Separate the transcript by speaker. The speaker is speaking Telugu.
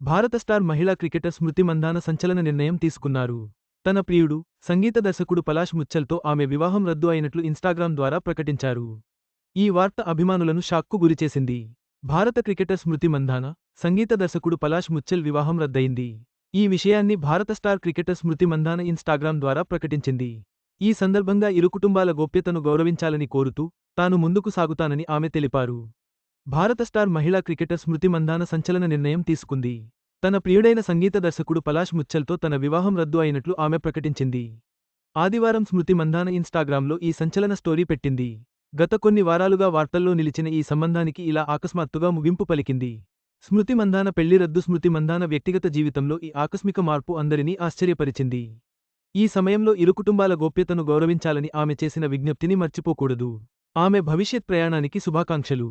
Speaker 1: భారత స్టార్ మహిళా క్రికెటర్ స్మృతి మందాన సంచలన నిర్ణయం తీసుకున్నారు. తన ప్రియుడు సంగీత దర్శకుడు పలాష్ ముచ్చల్తో ఆమె వివాహం రద్దు అయినట్లు ఇన్స్టాగ్రామ్ ద్వారా ప్రకటించారు. ఈ వార్త అభిమానులను షాక్కు గురిచేసింది భారత క్రికెటర్ స్మృతి మందాన సంగీత దర్శకుడు పలాష్ ముచ్చల్ వివాహం రద్దయింది. ఈ విషయాన్ని భారత star cricketer Smriti Mandhana Instagram ద్వారా ప్రకటించింది. ఈ సందర్భంగా ఇరు కుటుంబాల గోప్యతను గౌరవించాలని కోరుతూ తాను ముందుకు సాగుతానని ఆమె తెలిపారు. భారత స్టార్ మహిళా క్రికెటర్ స్మృతి మందాన సంచలన నిర్ణయం తీసుకుంది. తన ప్రియుడైన సంగీత దర్శకుడు పలాష్ ముచ్చల్తో తన వివాహం రద్దు అయినట్లు ఆమె ప్రకటించింది. ఆదివారం స్మృతి మందాన ఇన్స్టాగ్రామ్లో ఈ సంచలన స్టోరీ పెట్టింది. గత కొన్ని వారాలుగా వార్తల్లో నిలిచిన ఈ సంబంధానికి ఇలా ఆకస్మాత్తుగా ముగింపు పలికింది. స్మృతి మందాన పెళ్ళి రద్దు స్మృతి మందాన వ్యక్తిగత జీవితంలో ఈ ఆకస్మిక మార్పు అందరినీ ఆశ్చర్యపరిచింది. ఈ సమయంలో ఇరు కుటుంబాల గోప్యతను గౌరవించాలని ఆమె చేసిన విజ్ఞప్తిని మర్చిపోకూడదు. ఆమె భవిష్యత్ ప్రయాణానికి శుభాకాంక్షలు.